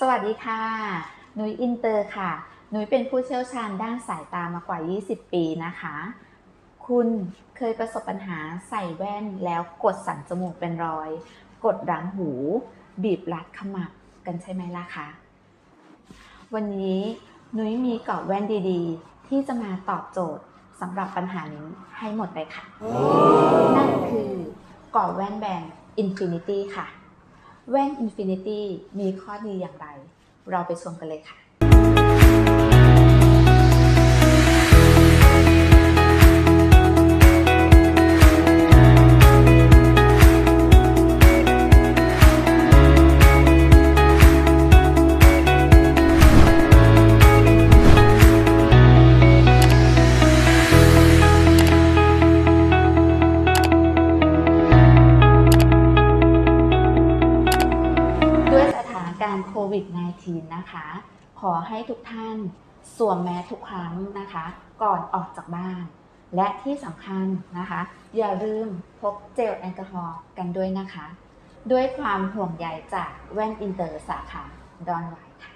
สวัสดีค่ะ นุ้ยอินเตอร์ค่ะ นุ้ยเป็นผู้เชี่ยวชาญด้านสายตามากว่า 20 ปีนะคะ คุณเคยประสบปัญหาใส่แว่นแล้วกดสันจมูกเป็นรอย กดรังหู บีบรัดขมับกันใช่ไหมล่ะคะ วันนี้นุ้ยมีกรอบแว่นดีๆ ที่จะมาตอบโจทย์สำหรับปัญหานี้ให้หมดเลยค่ะ นั่นคือกรอบแว่นแบรนด์ Infinity ค่ะ แว่น Infinity มีข้อดีอย่างไร เราไปชมกันเลยค่ะ การโควิด -19 นะคะ ขอให้ทุกท่านสวมแมสทุกครั้งนะคะ ก่อนออกจากบ้าน และที่สำคัญนะคะ อย่าลืมพกเจลแอลกอฮอล์กันด้วยนะคะ ด้วยความห่วงใยจากแว่นอินเตอร์สาขาดอนไวท์ค่ะ